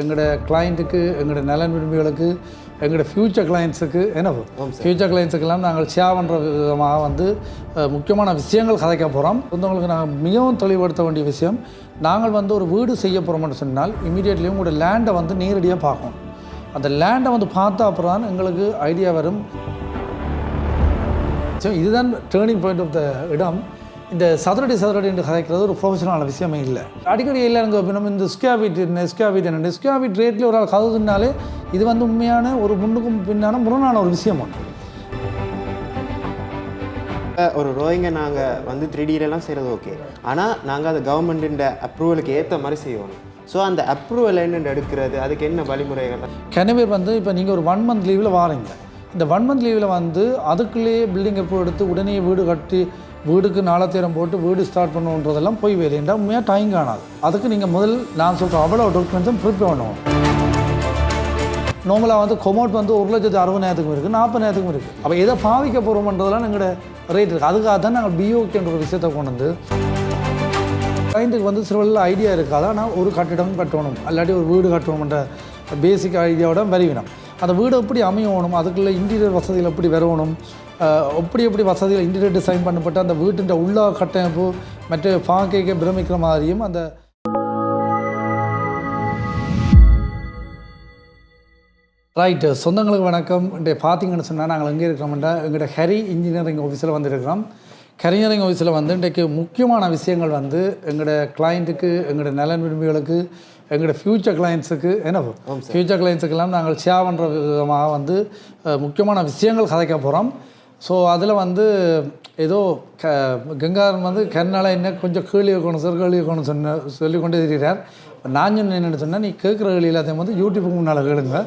எங்களோட கிளைண்ட்டுக்கு எங்களோட நலன் விரும்பிகளுக்கு எங்களோட ஃப்யூச்சர் கிளைண்ட்ஸுக்கு என்ன ஃப்யூச்சர் கிளைண்ட்ஸுக்கெல்லாம் நாங்கள் ஷேர் பண்ணுற விதமாக வந்து முக்கியமான விஷயங்கள் கதைக்க போகிறோம் சொந்தங்களுக்கு நாங்கள் மிகவும் தெளிவுபடுத்த வேண்டிய விஷயம் நாங்கள் வந்து ஒரு வீடு செய்ய போகிறோம்னு சொன்னால் இமீடியட்லி உங்களோட லேண்டை வந்து நேரடியாக பார்க்கணும். அந்த லேண்டை வந்து பார்த்தா அப்புறம் தான் எங்களுக்கு ஐடியா வரும். ஸோ இதுதான் டேர்னிங் பாயிண்ட் ஆஃப் த இடம். இந்த சதுரடி சதுரடி என்று கதைக்கிறது ஒரு ப்ரொஃபஷனலான விஷயமே இல்லை. அடிக்கடி இல்லை எனக்கு நம்ம இந்த ஸ்கொயர் ஃபீட் என்ன ஸ்கொயர் ஃபீட் என்ன ஸ்கொயர் ஃபீட் ரேட்டில் ஒரு ஆள் கதவுனாலே இது வந்து உண்மையான ஒரு முன்னுக்கும் பின்னான முரணான ஒரு விஷயம் ஒன்று ஒரு ரோயிங்கை நாங்கள் வந்து த்ரீ டிலலாம் செய்கிறது ஓகே ஆனால் நாங்கள் அது கவர்மெண்ட்டின் அப்ரூவலுக்கு ஏற்ற மாதிரி செய்யணும் ஸோ அந்த அப்ரூவல் என்னென்னு எடுக்கிறது அதுக்கு என்ன வழிமுறைகள்? கனவே வந்து இப்போ நீங்கள் ஒரு ஒன் மந்த் லீவில் வாரீங்க. இந்த ஒன் மந்த் லீவில் வந்து அதுக்குள்ளேயே பில்டிங் எப்போ எடுத்து உடனே வீடு கட்டி வீடுக்கு நாலத்தேரம் போட்டு வீடு ஸ்டார்ட் பண்ணுன்றதெல்லாம் போய் வேலைண்டா உண்மையாக டைம் காணாது. அதுக்கு நீங்கள் முதல் நான் சொல்கிற அவ்வளோ டாக்குமெண்ட்ஸும் ப்ரிப்பேர் பண்ணுவோம் நார்மலாக வந்து கொமோட் வந்து ஒரு லட்சத்து அறுபதாயிரத்துக்கும் இருக்குது நாற்பதாயிரத்துக்கும் இருக்குது அப்போ எதை பாவிக்க போகிறோம்ன்றதெல்லாம் எங்களோட ரேட் இருக்குது அதுக்காக தான் நாங்கள் பிஓகேன்ற ஒரு விஷயத்தை கொண்டு வந்து கிளைண்ட்டுக்கு வந்து சிறுவல்ல ஐடியா இருக்காது? ஆனால் ஒரு கட்டிடம் கட்டணும். இல்லாட்டி ஒரு வீடு கட்டணும்ன்ற பேசிக் ஐடியாவோட வரிவினம் அந்த வீடு எப்படி அமையணும் அதுக்குள்ளே இன்டீரியர் வசதிகள் எப்படி வரணும் எப்படி எப்படி வசதிகள் இன்டீரியர் டிசைன் பண்ணப்பட்ட அந்த வீட்டின் உள்ள கட்டமைப்பு மற்ற பார்க்க பிரமிக்கிற மாதிரியும் அந்த ரைட்டு சொந்தங்களுக்கு வணக்கம். இன்றைய பார்த்தீங்கன்னு சொன்னால் நாங்கள் எங்கே இருக்கிறோம்னா எங்களோட ஹரி இன்ஜினியரிங் ஆஃபீஸில் வந்திருக்கிறோம். கரிஞரிங் ஆஃபீஸில் வந்து இன்றைக்கு முக்கியமான விஷயங்கள் வந்து எங்களோட கிளைண்ட்டுக்கு எங்களோட நலன் விரும்பிகளுக்கு எங்களோட ஃப்யூச்சர் கிளைண்ட்ஸுக்கு என்ன ஃப்யூச்சர் கிளைண்ட்ஸுக்கெல்லாம் நாங்கள் ஷேர் பண்ணுற விதமாக வந்து முக்கியமான விஷயங்கள் கதைக்க போகிறோம் ஸோ அதில் வந்து ஏதோ க கங்காரன் வந்து கண்ணால் என்ன கொஞ்சம் கேள்வி வைக்கணும் சார் கேள்வி வைக்கணும் சொன்ன சொல்லி கொண்டே இருக்கிறார். நான் சொன்னேன் என்னென்னு சொன்னால் நீ கேட்குற கேள்வி எல்லாத்தையும் வந்து யூடியூப்புக்கு முன்னால் கேளுங்க.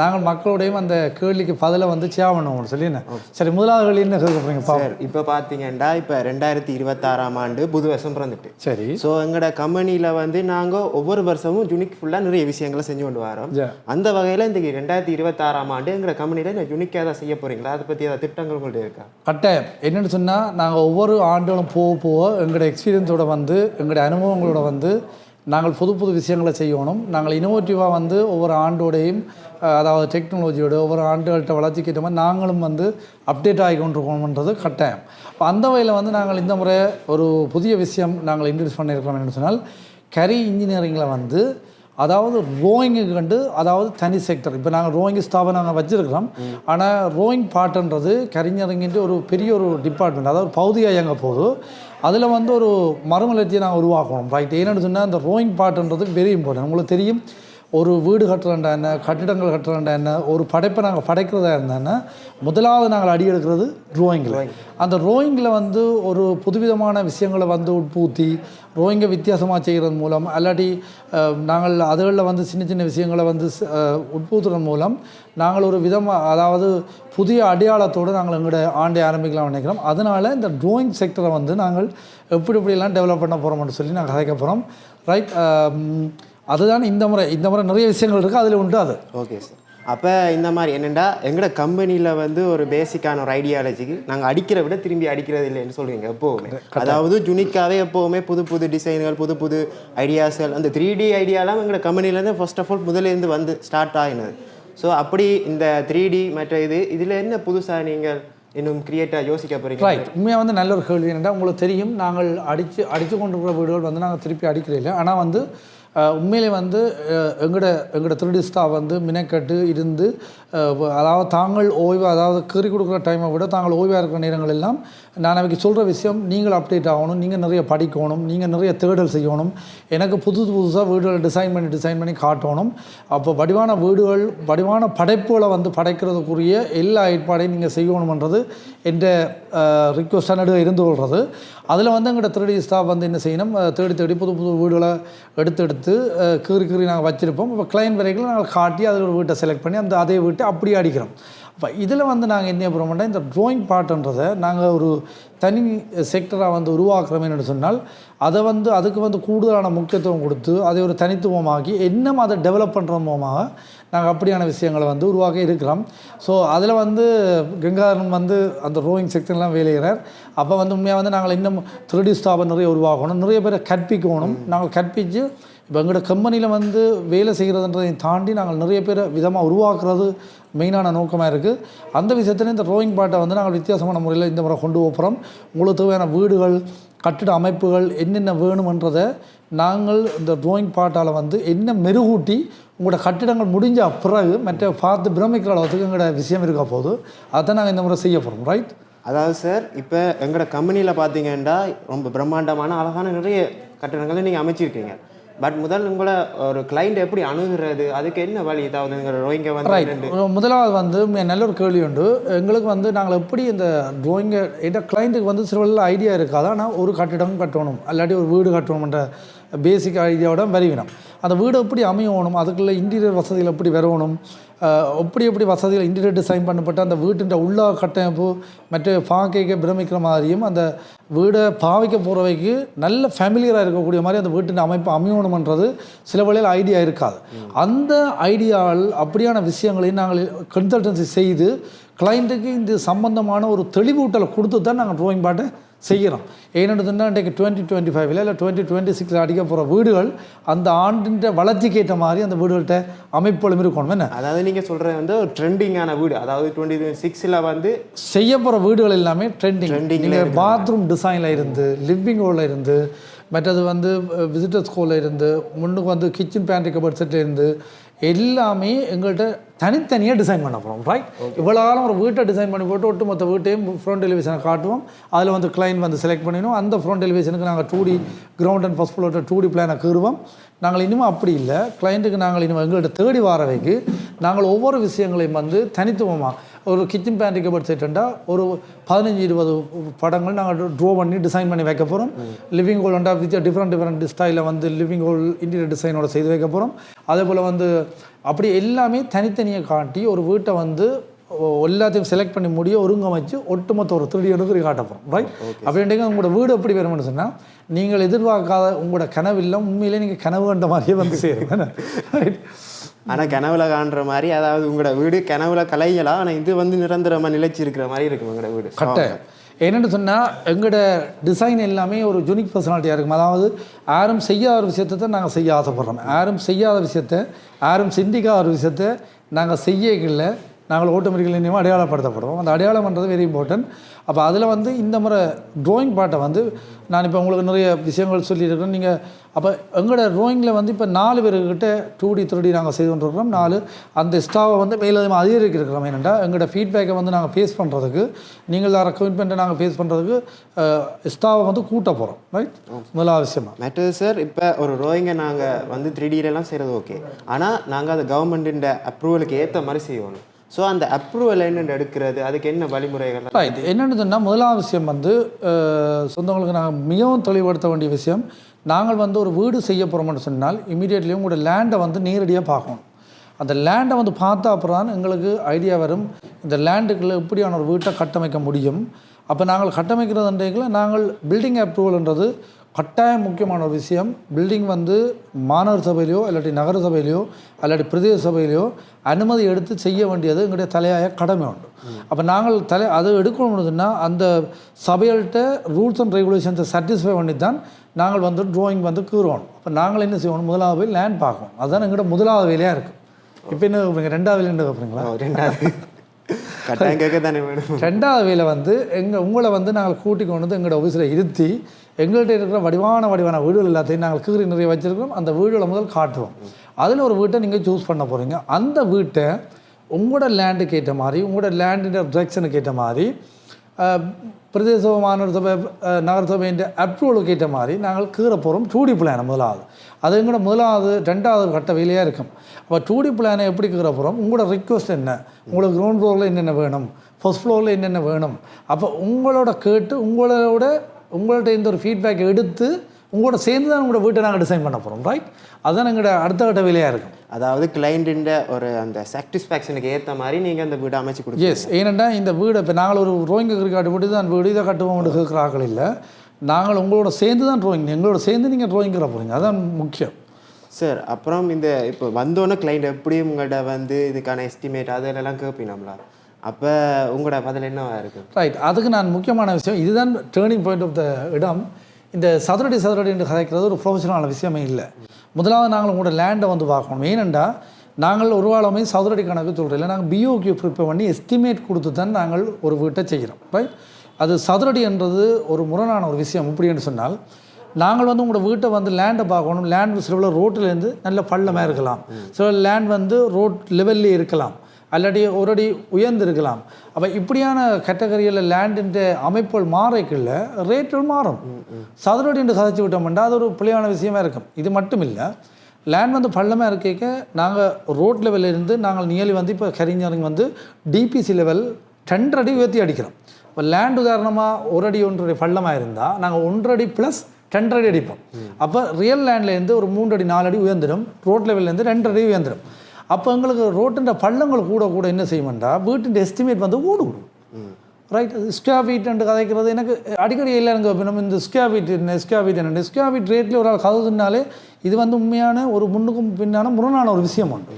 நாங்கள் மக்களோடையும் அந்த கேள்விக்கு பதிலை வந்து சேவ் பண்ணுவோம் சொல்லி என்ன? சரி முதலாவது கேள்வி என்ன கேட்க போறீங்க? பா சார் இப்போ பார்த்தீங்கன்னா இப்போ ரெண்டாயிரத்தி இருபத்தாறாம் ஆண்டு புது வருஷம் பிறந்துட்டு. சரி. ஸோ எங்களோட கம்பெனியில் வந்து நாங்கள் ஒவ்வொரு வருஷமும் யூனிக் ஃபுல்லாக நிறைய விஷயங்களை செஞ்சு கொண்டு வரோம். அந்த வகையில் இந்த ரெண்டாயிரத்தி இருபத்தாறாம் ஆண்டு எங்களோட கம்பெனியில் இந்த யூனிக்காக ஏதாவது செய்ய போறீங்களா? அதை பற்றி ஏதாவது திட்டங்கள் உங்கள்ட்ட இருக்கா? கட்டாயம். என்னென்னு சொன்னால் நாங்கள் ஒவ்வொரு ஆண்டுகளும் போக போக எங்களோட எக்ஸ்பீரியன்ஸோட வந்து எங்களுடைய அனுபவங்களோட வந்து நாங்கள் புது புது விஷயங்களை செய்யணும். நாங்கள் இனோவேட்டிவாக வந்து ஒவ்வொரு ஆண்டோடையும் அதாவது டெக்னாலஜியோட ஒவ்வொரு ஆண்டுகள்கிட்ட வளர்ச்சிக்கு ஏற்ற மாதிரி நாங்களும் வந்து அப்டேட் ஆகி கொண்டிருக்கோம்ன்றது கட்டாயம். இப்போ அந்த வகையில் வந்து நாங்கள் இந்த முறை ஒரு புதிய விஷயம் நாங்கள் இன்ட்ரடியூஸ் பண்ணியிருக்கிறோம் என்று சொன்னால் கரி இன்ஜினியரிங்கில் வந்து அதாவது ரோயிங்கு கண்டு அதாவது தனி செக்டர் இப்போ நாங்கள் ரோயிங் ஸ்தாபனம் நாங்கள் வச்சுருக்கிறோம். ஆனால் ரோயிங் பாட்டுன்றது கரிஞருங்கிட்டு ஒரு பெரிய ஒரு டிபார்ட்மெண்ட் அதாவது பகுதியாக இயங்க போகுது. அதில் வந்து ஒரு மறுமலர்ச்சியை நாங்கள் உருவாக்கணும். ரைட் ஏன்னு சொன்னால் அந்த ரோயிங் பாட்டுன்றது வெரி இம்பார்ட்டன்ட் உங்களுக்கு தெரியும். ஒரு வீடு கட்டுறேன்டா என்ன கட்டிடங்கள் கட்டுறேன்டா என்ன ஒரு படைப்பை நாங்கள் படைக்கிறதா இருந்தான்னா முதலாவது நாங்கள் அடி எடுக்கிறது ரோயிங்கில் அந்த ரோயிங்கில் வந்து ஒரு புதுவிதமான விஷயங்களை வந்து உட்பூத்தி ரோயிங்கை வித்தியாசமாக செய்கிறது மூலம் அல்லாட்டி நாங்கள் அதுகளில் வந்து சின்ன சின்ன விஷயங்களை வந்து உட்பூத்துறதன் மூலம் நாங்கள் ஒரு விதமாக அதாவது புதிய அடையாளத்தோடு நாங்கள் எங்களோட ஆண்டை ஆரம்பிக்கலாம் நினைக்கிறோம். அதனால் இந்த ட்ராயிங் செக்டரை வந்து நாங்கள் எப்படி எப்படியெல்லாம் டெவலப் பண்ண போகிறோம்னு சொல்லி நாங்கள் கதைக்க போகிறோம் ரைட் அதுதான் இந்த முறை இந்த முறை நிறைய விஷயங்கள் இருக்குது அதில் உண்டு அது. ஓகே சார் அப்போ இந்த மாதிரி என்னென்னா எங்களோட கம்பெனியில் வந்து ஒரு பேசிக்கான ஒரு ஐடியாலஜிக்கு நாங்கள் அடிக்கிற விட திரும்பி அடிக்கிறது இல்லைன்னு சொல்லுவீங்க எப்போவுமே. அதாவது யுனிக்காகவே எப்போவுமே புது புது டிசைன்கள் புது புது ஐடியாஸ்கள் அந்த த்ரீ டி ஐடியாலாம் எங்களோட கம்பெனிலேருந்து ஃபர்ஸ்ட் ஆஃப் ஆல் முதலேருந்து வந்து ஸ்டார்ட் ஆகினது ஸோ அப்படி இந்த த்ரீ டி மற்ற இது இதில் என்ன புதுசாக நீங்கள் இன்னும் கிரியேட்டாக யோசிக்க போகிறீங்க ரைட் உண்மையாக வந்து நல்ல ஒரு கேள்வி. என்னென்னா உங்களுக்கு தெரியும் நாங்கள் அடித்து அடித்து கொண்டிருக்கிற வீடுகள் வந்து நாங்கள் திருப்பி அடிக்கிறே இல்லை ஆனால் வந்து உண்மையிலே வந்து அஹ், எங்களோட எங்களோட திருடிஸ்தா வந்து மினக்கட்டு இருந்து அதாவது தாங்கள் ஓய்வு அதாவது கீறி கொடுக்குற டைமை விட தாங்கள் ஓய்வாக இருக்கிற நேரங்கள் எல்லாம் நான் அன்றைக்கி சொல்கிற விஷயம் நீங்கள் அப்டேட் ஆகணும் நீங்கள் நிறைய படிக்கணும் நீங்கள் நிறைய தேடல் செய்யணும். எனக்கு புது புதுசாக வீடுகளை டிசைன் பண்ணி டிசைன் பண்ணி காட்டணும். அப்போ வடிவான வீடுகள் வடிவான படைப்புகளை வந்து படைக்கிறதுக்குரிய எல்லா ஏற்பாடையும் நீங்கள் செய்யணுமன்றது என்ற ரிக்வஸ்ட் நடுவே இருந்து கொள்வது அதில் வந்து எங்கள்கிட்ட திருடி ஸ்டாஃப் வந்து என்ன செய்யணும் தேடி தேடி புது புது வீடுகளை எடுத்து எடுத்து கீறி கீறி நாங்கள் வச்சுருப்போம். இப்போ கிளைண்ட் வரைக்கும் நாங்கள் காட்டி அதில் ஒரு வீட்டை செலக்ட் பண்ணி அந்த அதே வீட்டை அப்படியே அடிக்கிறோம். அப்போ இதில் வந்து நாங்கள் என்ன பண்ணுறோம்னா இந்த ட்ராயிங் பார்ட்டுன்றதை நாங்கள் ஒரு தனி செக்டராக வந்து உருவாக்குறோம் சொன்னால் அதை வந்து அதுக்கு வந்து கூடுதலான முக்கியத்துவம் கொடுத்து அதை ஒரு தனித்துவமாக்கி இன்னும் அதை டெவலப் பண்ணுற மூலமாக நாங்கள் அப்படியான விஷயங்களை வந்து உருவாக்க இருக்கிறோம். ஸோ அதில் வந்து கங்காதரன் வந்து அந்த ரோயிங் செக்ஷன்லாம் வேலைகிறார் அப்போ வந்து உண்மையாக வந்து நாங்கள் இன்னும் திருடி ஸ்தாபம் நிறைய உருவாக்கணும். நிறைய பேரை கற்பிக்கணும். நாங்கள் கற்பித்து இப்போ எங்களோட கம்பெனியில் வந்து வேலை செய்கிறதுன்றதை தாண்டி நாங்கள் நிறைய பேரை விதமாக உருவாக்குறது மெயினான நோக்கமாக இருக்குது அந்த விஷயத்தில் இந்த ரோயிங் பாட்டை வந்து நாங்கள் வித்தியாசமான முறையில் இந்த முறை கொண்டு போகிறோம் உங்களுக்கு தேவையான வீடுகள் கட்டிட அமைப்புகள் என்னென்ன வேணுமன்றதை நாங்கள் இந்த ட்ராயிங் பாட்டால் வந்து என்ன மெருகூட்டி உங்களோட கட்டிடங்கள் முடிஞ்ச பிறகு மற்ற பார்த்து பிரமிக்கிற அளவுக்கு எங்களோட விஷயம் இருக்க போது அதை நாங்கள் இந்த முறை செய்ய போகிறோம் ரைட் அதாவது சார் இப்போ எங்களோட கம்பெனியில் பார்த்தீங்கன்னா ரொம்ப பிரம்மாண்டமான அழகான நிறைய கட்டிடங்களை நீங்கள் அமைச்சிருக்கீங்க. பட் முதல் உங்களை ஒரு கிளைண்ட் எப்படி அணுகுறது? அதுக்கு என்ன வழி? ஏதாவது நீங்கள் ரோயிங்க வந்து முதலாவது வந்து நல்ல ஒரு கேள்வி உண்டு. எங்களுக்கு வந்து நாங்கள் எப்படி இந்த ட்ராயிங்கை என்ற கிளைண்ட்டுக்கு வந்து சில ஐடியா இருக்காது? ஆனால் ஒரு கட்டிடம் கட்டணும். இல்லாட்டி ஒரு வீடு கட்டணும்ன்ற பேசிக் ஐடியாவோட வருவினம். அந்த வீடு எப்படி அமையணும்? அதுக்குள்ள இன்டீரியர் வசதிகள் எப்படி வரணும்? எப்படி எப்படி வசதிகள் இன்டீரியர் டிசைன் பண்ணப்பட்ட அந்த வீட்டின் உள்ள கட்டமைப்பு மற்ற பாக்கைக்கு பிரமிக்கிற மாதிரியும் அந்த வீடை பாவிக்க போகிறவைக்கு நல்ல ஃபேமிலியராக இருக்கக்கூடிய மாதிரி அந்த வீட்டின் அமைப்பு அமையணுமன்றது சில வழியில் ஐடியா இருக்காது. அந்த ஐடியாவில் அப்படியான விஷயங்களையும் நாங்கள் கன்சல்டன்சி செய்து கிளைண்ட்டுக்கு இந்த சம்பந்தமான ஒரு தெளிவூட்டலை கொடுத்து தான் நாங்கள் ட்ரோயிங் பாட்டை செய்கிறோம் ஏன்னு இன்றைக்கு டுவெண்ட்டி டுவெண்ட்டி ஃபைவ்ல இல்லை டுவெண்ட்டி டுவெண்ட்டி சிக்ஸில் அடிக்க போகிற வீடுகள் அந்த ஆண்டின் வளர்ச்சிக்கு ஏற்ற மாதிரி அந்த வீடுகள்கிட்ட அமைப்புகளும் இருக்கணும். என்ன? அதாவது நீங்கள் சொல்கிறது வந்து ஒரு ட்ரெண்டிங்கான வீடு. அதாவது டுவெண்ட்டி சிக்ஸில் வந்து செய்ய போகிற வீடுகள் எல்லாமே ட்ரெண்டிங் நீங்கள் பாத்ரூம் டிசைனில் இருந்து லிவிங் ஹோலில் இருந்து மற்றது வந்து விசிட்டர்ஸ் ஹோலில் இருந்து முன்னுக்கு வந்து கிச்சன் பேண்ட்ரி கபர்ட் செட்டில் இருந்து எல்லாமே எங்கள்கிட்ட தனித்தனியாக டிசைன் பண்ண போகிறோம் ரைட் இவ்வளோ காலம் ஒரு வீட்டை டிசைன் பண்ணி போட்டு ஒட்டுமொத்த வீட்டையும் ஃப்ரண்ட் டெலிவிஷனை காட்டுவோம். அதில் வந்து கிளைண்ட் வந்து செலக்ட் பண்ணிடுவோம். அந்த ஃப்ரண்ட் டெலிவிஷனுக்கு நாங்கள் two D ground and first floor two D பிளானை கீறுவோம். நாங்கள் இன்னும் அப்படி இல்லை. கிளைண்ட்டுக்கு நாங்கள் இன்னும் எங்கள்கிட்ட தேடி வாரவைக்கு நாங்கள் ஒவ்வொரு விஷயங்களையும் வந்து தனித்துவமாக ஒரு கிச்சன் பேண்ட்ரி கபர்ட் செட்டுண்டா ஒரு பதினஞ்சு இருபது படங்கள் நாங்கள் ட்ரோ பண்ணி டிசைன் பண்ணி வைக்க போகிறோம் லிவிங் ஹோல்ண்டா வித் டிஃப்ரெண்ட் டிஃப்ரெண்ட் ஸ்டைலில் வந்து லிவிங் ஹோல் இன்டீரியர் டிசைனோட செய்து வைக்க போகிறோம் அதே போல் வந்து அப்படி எல்லாமே தனித்தனியாக காட்டி ஒரு வீட்டை வந்து எல்லாத்தையும் செலக்ட் பண்ணி முடிய ஒருங்கமைச்சு ஒட்டுமொத்த ஒரு திருடி எடுத்து காட்ட போகிறோம் ரைட் அப்படின்ட்டு உங்களோட வீடு எப்படி வரும்னு சொன்னால் நீங்கள் எதிர்பார்க்காத உங்களோட கனவில்லை உண்மையிலே நீங்கள் கனவு கண்ட மாதிரியே வந்து சேரும். ரைட் ஆனால் கனவுல காண்ற மாதிரி அதாவது உங்களோட வீடு கனவுல கலையலாம் ஆனால் இது வந்து நிரந்தரமாக நிலைச்சி இருக்கிற மாதிரி இருக்கும் உங்களோட வீடு. கட்டாயம் என்னென்னு சொன்னால் எங்களோட டிசைன் எல்லாமே ஒரு யூனிக் பர்சனாலிட்டியாக இருக்கும். அதாவது யாரும் செய்யாத ஒரு விஷயத்தை தான் நாங்கள் செய்ய ஆசைப்படுறோம். யாரும் செய்யாத விஷயத்தை யாரும் சிந்திக்காத ஒரு விஷயத்தை நாங்கள் செய்யல நாங்கள் ஆட்டோமேட்டிக்கலி இனிமேல் அடையாளப்படுத்தப்படுவோம் அந்த அடையாளம் பண்ணுறது வெரி இம்பார்ட்டன்ட் அப்போ அதில் வந்து இந்த முறை ட்ராயிங் பாட்டை வந்து நான் இப்போ உங்களுக்கு நிறைய விஷயங்கள் சொல்லியிருக்கிறேன் நீங்கள் அப்போ எங்களோட ட்ராயிங்கில் வந்து இப்போ நாலு பேர்கிட்ட டூ டி த்ரீ நாங்கள் செய்து கொண்டிருக்கிறோம். நாலு. அந்த ஸ்டாவை வந்து மேலும் அதிகரிக்க இருக்கிறோம் என்னென்னா எங்களோட ஃபீட்பேக்கை வந்து நாங்கள் ஃபேஸ் பண்ணுறதுக்கு நீங்கள் தர கமிட்மெண்ட்டை நாங்கள் ஃபேஸ் பண்ணுறதுக்கு ஸ்டாவை வந்து கூட்ட போகிறோம் ரைட் முதலாவது விஷயமா மற்றது சார் இப்போ ஒரு ரோயிங்கை நாங்கள் வந்து த்ரீ எல்லாம் செய்கிறது ஓகே ஆனால் நாங்கள் அது கவர்மெண்ட்டின் அப்ரூவலுக்கு ஏற்ற மாதிரி செய்யணும். ஸோ அந்த அப்ரூவல் என்னென்னு எடுக்கிறது? அதுக்கு என்ன வழிமுறைகள்? ரைட் என்னென்னு சொன்னால் முதலாவது விஷயம் வந்து சொந்தங்களுக்கு நாங்கள் மிகவும் தெளிவுபடுத்த வேண்டிய விஷயம் நாங்கள் வந்து ஒரு வீடு செய்ய போகிறோம்னு சொன்னால் இமீடியட்லி உங்களோட லேண்டை வந்து நேரடியாக பார்க்கணும். அந்த லேண்டை வந்து பார்த்தா அப்புறம் தான் எங்களுக்கு ஐடியா வரும் இந்த லேண்டுக்குள்ளே எப்படியான ஒரு வீட்டை கட்டமைக்க முடியும். அப்போ நாங்கள் கட்டமைக்கிறதுன்றீங்கள நாங்கள் பில்டிங் அப்ரூவல்ன்றது கட்டாயம் முக்கியமான ஒரு விஷயம். பில்டிங் வந்து மாநகர சபையிலையோ இல்லாட்டி நகர சபையிலையோ இல்லாட்டி பிரதேச சபையிலையோ அனுமதி எடுத்து செய்ய வேண்டியது எங்களுடைய தலையாய கடமை உண்டு. அப்போ நாங்கள் தலை அது எடுக்கணும்னா அந்த சபைகள்கிட்ட ரூல்ஸ் அண்ட் ரெகுலேஷன்ஸை சாட்டிஸ்ஃபை பண்ணி தான் நாங்கள் வந்து ட்ராயிங் வந்து கூறுவோம். அப்போ நாங்கள் என்ன செய்வோம்? முதலாவது போய் லேண்ட் பார்க்கணும். அதுதான் எங்கள்கிட்ட முதலாவது வேலையாக இருக்குது இப்போ என்ன ரெண்டாவது வேலை என்ன ரெண்டாவது. கட்டாயம் கேட்க தானே வேணும். ரெண்டாவது வேலை வந்து எங்கள் உங்களை வந்து நாங்கள் கூட்டி கொண்டு வந்து எங்களோட ஆஃபீஸில் இருத்தி எங்கள்கிட்ட இருக்கிற வடிவான வடிவான வீடுகள் எல்லாத்தையும் நாங்கள் கீறி நிறைய வச்சுருக்கோம் அந்த வீடுகளை முதல் காட்டுவோம் அதில் ஒரு வீட்டை நீங்கள் சூஸ் பண்ண போகிறீங்க அந்த வீட்டை உங்களோட லேண்டுக்கு ஏற்ற மாதிரி உங்களோட லேண்டின் டிரெக்ஷனுக்கு ஏற்ற மாதிரி பிரதேச மாநகர நகரசபையின் அப்ரூவல் கேட்ட மாதிரி நாங்கள் கீற போகிறோம் டூடி பிளான் முதலாவது. அது எங்களோட முதலாவது ரெண்டாவது கட்ட வேலையாக இருக்கும். அப்போ டூடி பிளானை எப்படி கீற போகிறோம் உங்களோட ரிக்வஸ்ட் என்ன? உங்களுக்கு கிரவுண்ட் ஃப்ளோரில் என்னென்ன வேணும்? ஃபர்ஸ்ட் ஃப்ளோரில் என்னென்ன வேணும்? அப்போ உங்களோட கேட்டு உங்களோட உங்கள்ட்ட இந்த ஒரு ஃபீட்பேக் எடுத்து உங்களோட சேர்ந்து தான் உங்களோட வீட்டை நாங்கள் டிசைன் பண்ண போகிறோம் ரைட் அதுதான் எங்களோட அடுத்த கட்ட வேலையாக இருக்கும். அதாவது கிளைண்டின் ஒரு அந்த சாட்டிஸ்ஃபேக்ஷனுக்கு ஏற்ற மாதிரி நீங்கள் அந்த வீடு அமைச்சு கொடுங்க எஸ் ஏனெண்டா இந்த வீடு இப்போ நாங்கள் ஒரு ரோயிங் காட்டு போட்டு தான் வீடு இதை கட்டுவோம் கேட்குற ஆக்கள் இல்லை. நாங்கள் உங்களோட சேர்ந்து தான் ட்ராயிங் எங்களோட சேர்ந்து நீங்கள் ட்ராயிங்கிற போகிறீங்க அதான் முக்கியம். சார் அப்புறம் இந்த இப்போ வந்தோன்னே கிளைண்ட் எப்படி உங்கள்கிட்ட வந்து இதுக்கான எஸ்டிமேட் அதெல்லாம் கேட்பீங்களா அப்போ உங்களோட பதில் என்னவா இருக்குது ரைட் அதுக்கு நான் முக்கியமான விஷயம் இதுதான் டேர்னிங் பாயிண்ட் ஆஃப் த இடம். இந்த சதுரடி சதுரடி என்று கதைக்கிறது ஒரு ப்ரொஃபஷனலான விஷயமே இல்லை. முதலாவது நாங்கள் உங்களோட லேண்டை வந்து பார்க்கணும். ஏனெண்டா நாங்கள் ஒரு வாழமே சதுரடி கணக்கு சொல்கிறோம் இல்லை நாங்கள் பிஓக்யூ ப்ரிப்பேர் பண்ணி எஸ்டிமேட் கொடுத்து தான் நாங்கள் ஒரு வீட்டை செய்கிறோம். ரைட் அது சதுரடி என்றது ஒரு முரணான ஒரு விஷயம். இப்படின்னு சொன்னால் நாங்கள் வந்து உங்களோட வீட்டை வந்து லேண்டை பார்க்கணும். லேண்ட் சில ரோட்டிலேருந்து நல்ல பள்ளமாக இருக்கலாம். சில லேண்ட் வந்து ரோட் லெவல்லே இருக்கலாம். அல்லாட்டி ஒரு அடி உயர்ந்து இருக்கலாம் அப்போ இப்படியான கேட்டகரியில் லேண்டின் அமைப்புகள் மாறைக்குள்ள ரேட்டுகள் மாறும். சதுரடி என்று கதைச்சி விட்டோம்னா அது ஒரு பிள்ளையான விஷயமா இருக்கும். இது மட்டும் இல்லை லேண்ட் வந்து பள்ளமாக இருக்க நாங்கள் ரோட் லெவலில் இருந்து நாங்கள் நியர்லி வந்து இப்போ கரிஞரிங் வந்து டிபிசி லெவல் ரெண்டு அடி உயர்த்தி அடிக்கிறோம். இப்போ லேண்ட் உதாரணமாக ஒரு அடி ஒன்றரை பள்ளமாக இருந்தால் நாங்கள் ஒன்றரை அடி ப்ளஸ் ரெண்டரை அடி அடிப்போம் அப்போ ரியல் லேண்ட்லேருந்து ஒரு மூன்று அடி நாலு அடி உயர்ந்துடும். ரோட் லெவல்லேருந்து ரெண்டு அடி உயர்ந்துடும். அப்போ எங்களுக்கு ரோட்டின் பள்ளங்கள் கூட கூட என்ன செய்யுமெண்டா வீட்டின் எஸ்டிமேட் வந்து கூடும் ரைட் ஸ்கொயர் ஃபீட் என்று கதைக்கிறது. எனக்கு அடிக்கடி இல்லை எனக்கு நம்ம இந்த ஸ்கொயர் ஃபீட் என்ன ஸ்கொயர் ஃபீட் என்ன ஸ்கொயர் ஃபீட் ரேட்டில் ஒரு ஆள் கதவுனாலே இது வந்து உண்மையான ஒரு முன்னுக்கும் பின்னான முரணான ஒரு விஷயம் உண்டு